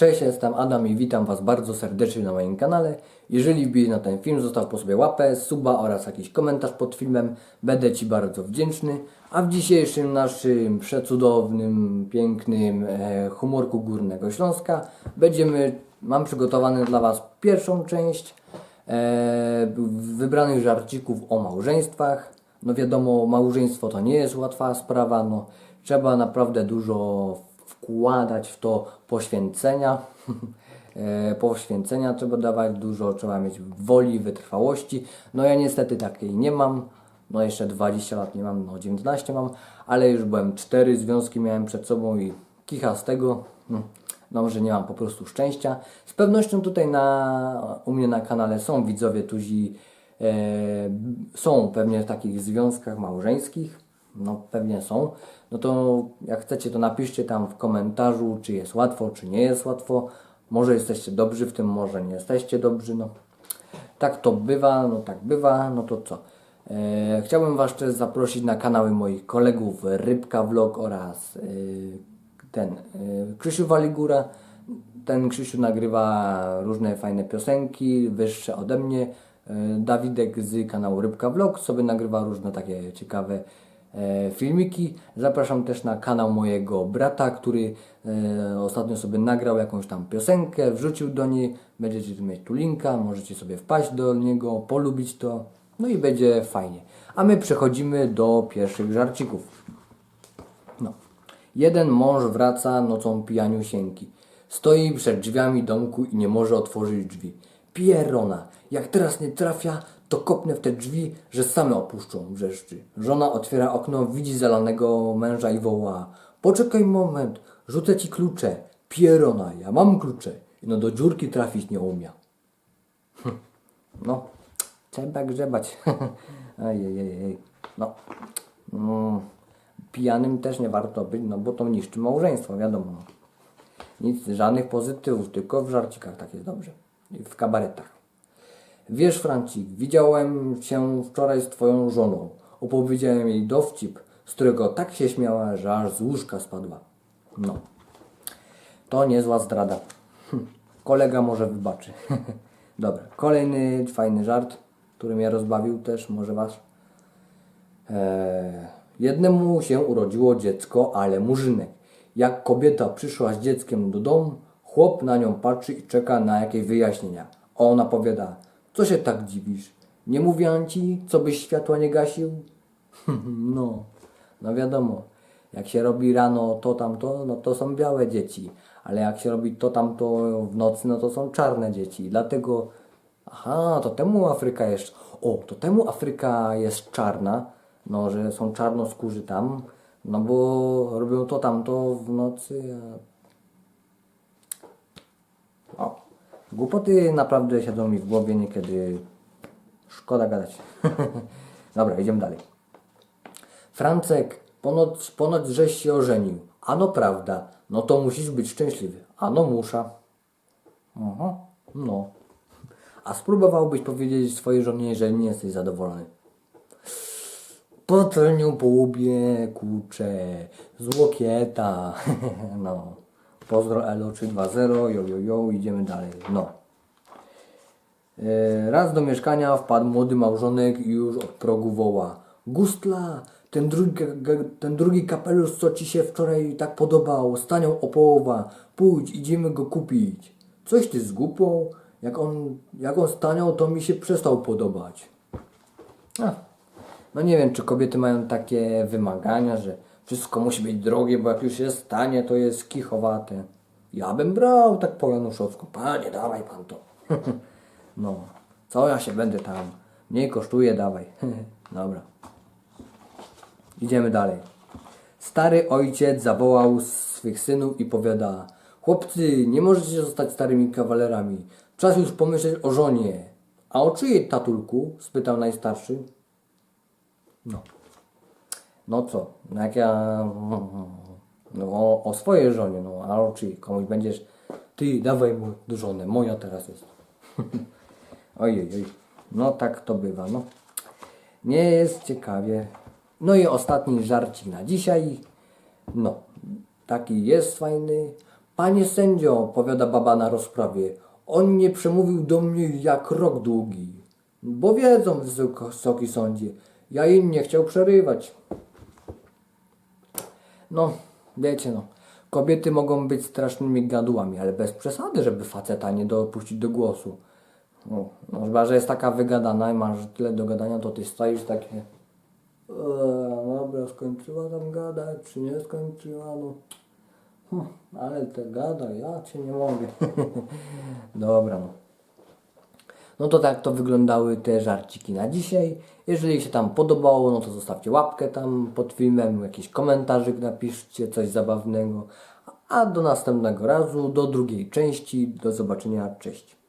Cześć, jestem Adam i witam Was bardzo serdecznie na moim kanale. Jeżeli wbijesz na ten film, zostaw po sobie łapę, suba oraz jakiś komentarz pod filmem. Będę Ci bardzo wdzięczny. A w dzisiejszym naszym przecudownym, pięknym e, humorku Górnego Śląska będziemy, mam przygotowane dla Was pierwszą część e, wybranych żarcików o małżeństwach. No wiadomo, małżeństwo to nie jest łatwa sprawa, no trzeba naprawdę dużo wkładać w to poświęcenia. E, poświęcenia trzeba dawać dużo, trzeba mieć woli, wytrwałości. No ja niestety takiej nie mam. No jeszcze 20 lat nie mam, no 19 mam, ale już byłem cztery związki miałem przed sobą i kicha z tego. No może nie mam po prostu szczęścia. Z pewnością tutaj na, u mnie na kanale są widzowie, którzy e, są pewnie w takich związkach małżeńskich. No pewnie są. No to jak chcecie to napiszcie tam w komentarzu, czy jest łatwo, czy nie jest łatwo. Może jesteście dobrzy w tym, może nie jesteście dobrzy. No tak to bywa, no tak bywa, no to co? E, chciałbym Was też zaprosić na kanały moich kolegów Rybka Vlog oraz e, ten e, Krzysiu Waligura. Ten Krzysiu nagrywa różne fajne piosenki, wyższe ode mnie. Dawidek z kanału Rybka Vlog sobie nagrywa różne takie ciekawe filmiki. Zapraszam też na kanał mojego brata, który e, ostatnio sobie nagrał jakąś tam piosenkę, wrzucił do niej. Będziecie tu mieć tu linka, możecie sobie wpaść do niego, polubić to. No i będzie fajnie. A my przechodzimy do pierwszych żarcików. No. Jeden mąż wraca nocą pijaniusieńki. Stoi przed drzwiami domku i nie może otworzyć drzwi. Pierona, jak teraz nie trafia, to kopnę w te drzwi, że same opuszczą, wrzeszczy. Żona otwiera okno, widzi zalanego męża i woła. Poczekaj moment, rzucę ci klucze. Pierona, ja mam klucze. No do dziurki trafić nie umia. No, trzeba grzebać. Ejejej. No. Mm, pijanym też nie warto być, no bo to niszczy małżeństwo, wiadomo. Nic, żadnych pozytywów, tylko w żarcikach tak jest dobrze. I w kabaretach. Wiesz, Francik, widziałem się wczoraj z twoją żoną. Opowiedziałem jej dowcip, z którego tak się śmiała, że aż z łóżka spadła. No. To niezła zdrada. Hm. Kolega może wybaczy. Dobra, kolejny fajny żart, który mnie rozbawił też, może was. Eee, jednemu się urodziło dziecko, ale murzynek. Jak kobieta przyszła z dzieckiem do domu, chłop na nią patrzy i czeka na jakieś wyjaśnienia. Ona powiada, co się tak dziwisz? Nie mówiłam ci, co byś światła nie gasił? no, no wiadomo. Jak się robi rano to tamto, no to są białe dzieci. Ale jak się robi to tamto w nocy, no to są czarne dzieci. Dlatego, aha, to temu Afryka jest, o, to temu Afryka jest czarna, no, że są czarnoskórzy tam, no bo robią to tamto w nocy, a... O, głupoty naprawdę siedzą mi w głowie niekiedy, szkoda gadać. Dobra, idziemy dalej. Francek, ponoć, ponoć żeś się ożenił. Ano prawda, no to musisz być szczęśliwy. Ano musza. Aha, no. A spróbowałbyś powiedzieć swojej żonie, że nie jesteś zadowolony. Patelnią po łbie, kurcze, złokieta. no. Pozdro Elo 320, jo jo jo, idziemy dalej. No. E, Raz do mieszkania wpadł młody małżonek i już od progu woła. Gustla, ten drugi, ten drugi kapelusz, co ci się wczoraj tak podobał, staniał o połowa. Pójdź, idziemy go kupić. Coś ty z głupą? Jak on, jak on staniał, to mi się przestał podobać. A, no nie wiem, czy kobiety mają takie wymagania, że wszystko musi być drogie, bo jak już jest stanie, to jest kichowate. Ja bym brał tak po Januszowsku. Panie, dawaj pan to. no, co ja się będę tam? Mniej kosztuje, dawaj. Dobra. Idziemy dalej. Stary ojciec zawołał swych synów i powiada Chłopcy, nie możecie zostać starymi kawalerami. Czas już pomyśleć o żonie. A o czyjej tatulku? spytał najstarszy. No. No co? No jak ja... No o, o swojej żonie, no a o czyjej? Komuś będziesz... Ty, dawaj mu do żony, moja teraz jest. Ojej, oj. No tak to bywa, no. Nie jest ciekawie. No i ostatni żarcik na dzisiaj. No, taki jest fajny. Panie sędzio, powiada baba na rozprawie, on nie przemówił do mnie jak rok długi. Bo wiedzą, wysoki sądzie, ja im nie chciał przerywać. No, wiecie no, kobiety mogą być strasznymi gadułami, ale bez przesady, żeby faceta nie dopuścić do głosu. No, no chyba, że jest taka wygadana i masz tyle do gadania, to ty stoisz takie... Eee, dobra, skończyła tam gadać, czy nie skończyła, no... Hm, ale te gada, ja cię nie mogę. dobra, no. No to tak to wyglądały te żarciki na dzisiaj. Jeżeli się tam podobało, no to zostawcie łapkę tam pod filmem, jakiś komentarzyk napiszcie, coś zabawnego. A do następnego razu, do drugiej części. Do zobaczenia, cześć.